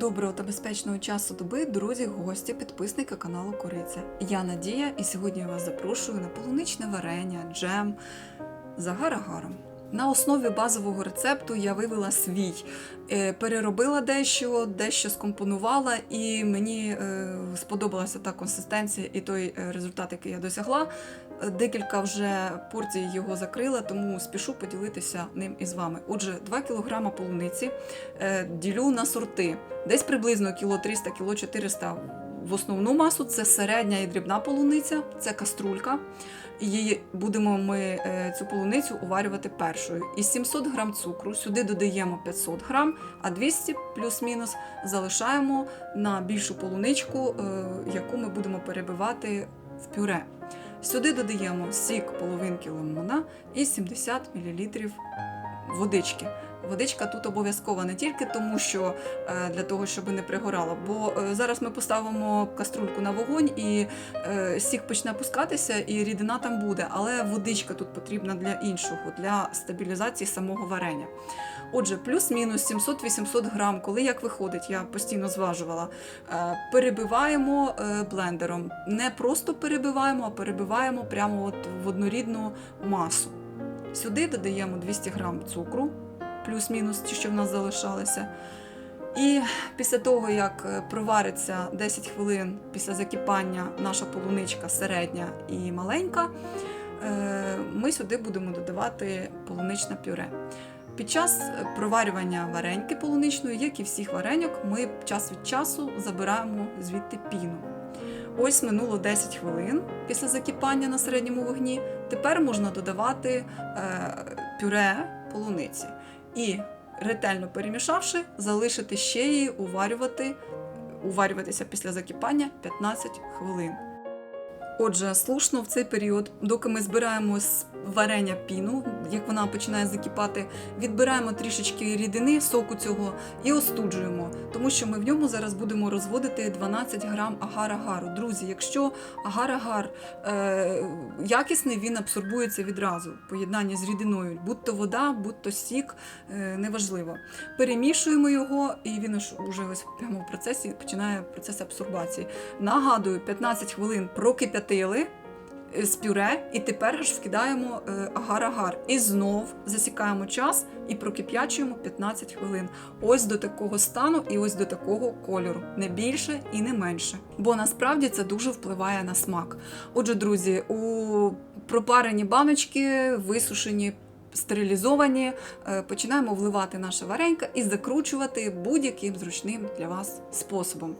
Доброго та безпечного часу доби, друзі, гості, підписники каналу Кориця. Я Надія, і сьогодні я вас запрошую на полуничне варення, джем за агар-агаром. На основі базового рецепту я вивела свій, Е, переробила дещо, дещо скомпонувала, і мені е, сподобалася та консистенція і той е, результат, який я досягла. Декілька вже порцій його закрила, тому спішу поділитися ним із вами. Отже, 2 кг полуниці ділю на сорти. Десь приблизно кіло 300 кіло 400 в основну масу це середня і дрібна полуниця, це каструлька. Її будемо ми е, цю полуницю уварювати першою. Із 700 грам цукру сюди додаємо 500 грам, а 200 плюс-мінус залишаємо на більшу полуничку, е, яку ми будемо перебивати в пюре. Сюди додаємо сік половинки лимона і 70 мл водички. Водичка тут обов'язкова не тільки тому, що е, для того, щоб не пригорала, бо е, зараз ми поставимо каструльку на вогонь і е, сік почне пускатися, і рідина там буде, але водичка тут потрібна для іншого, для стабілізації самого варення. Отже, плюс-мінус 700-800 грам, коли як виходить, я постійно зважувала, перебиваємо блендером. Не просто перебиваємо, а перебиваємо прямо от в однорідну масу. Сюди додаємо 200 грам цукру, плюс-мінус ті, що в нас залишалися. І після того, як е, провариться 10 хвилин після закипання наша полуничка середня і маленька, е, ми сюди будемо додавати полуничне пюре. Під час проварювання вареньки полуничної, як і всіх вареньок, ми час від часу забираємо звідти піну. Ось минуло 10 хвилин після закипання на середньому вогні. Тепер можна додавати е, пюре полуниці і ретельно перемішавши, залишити ще її уварювати, уварюватися після закипання 15 хвилин. Отже, слушно в цей період, доки ми збираємо варення піну, як вона починає закипати, відбираємо трішечки рідини, соку цього і остуджуємо, тому що ми в ньому зараз будемо розводити 12 грам агар-агару. Друзі, якщо агар-агар е, якісний, він абсорбується відразу в поєднанні з рідиною, будь то вода, будь то сік, е, неважливо. Перемішуємо його, і він уже ось прямо в процесі починає процес абсорбації. Нагадую, 15 хвилин прокип'ятили з пюре, і тепер аж вкидаємо е, агар-агар. І знов засікаємо час і прокип'ячуємо 15 хвилин. Ось до такого стану і ось до такого кольору. Не більше і не менше. Бо насправді це дуже впливає на смак. Отже, друзі, у пропарені баночки, висушені. Стерилізовані, е, починаємо вливати наше варенька і закручувати будь-яким зручним для вас способом.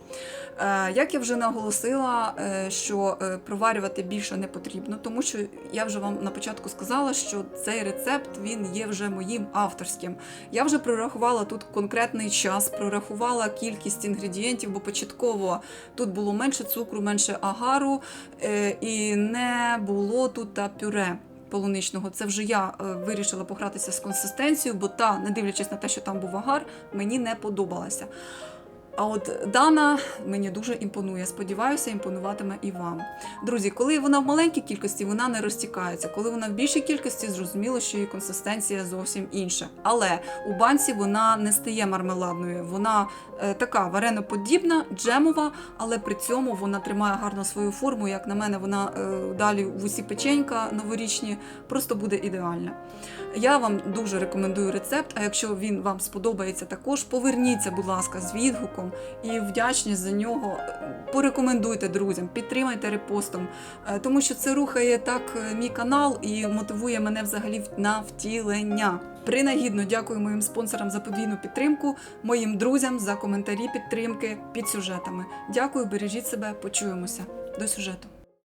Е, Як я вже наголосила, е, що проварювати більше не потрібно, тому що я вже вам на початку сказала, що цей рецепт він є вже моїм авторським. Я вже прорахувала тут конкретний час, прорахувала кількість інгредієнтів, бо початково тут було менше цукру, менше агару і не було тут пюре. Полуничного, це вже я е, вирішила погратися з консистенцією, бо та, не дивлячись на те, що там був агар, мені не подобалася. А от Дана мені дуже імпонує. Сподіваюся, імпонуватиме і вам. Друзі, коли вона в маленькій кількості, вона не розтікається. Коли вона в більшій кількості, зрозуміло, що її консистенція зовсім інша. Але у банці вона не стає мармеладною. Вона е, така вареноподібна, джемова, але при цьому вона тримає гарно свою форму. Як на мене, вона е, далі в усі печенька новорічні просто буде ідеальна. Я вам дуже рекомендую рецепт. А якщо він вам сподобається також, поверніться, будь ласка, з відгуком і вдячність за нього. Порекомендуйте друзям, підтримайте репостом, е, тому що це рухає так е, мій канал і мотивує мене взагалі на втілення. Принагідно дякую моїм спонсорам за подвійну підтримку, моїм друзям за коментарі підтримки під сюжетами. Дякую, бережіть себе, почуємося. До сюжету.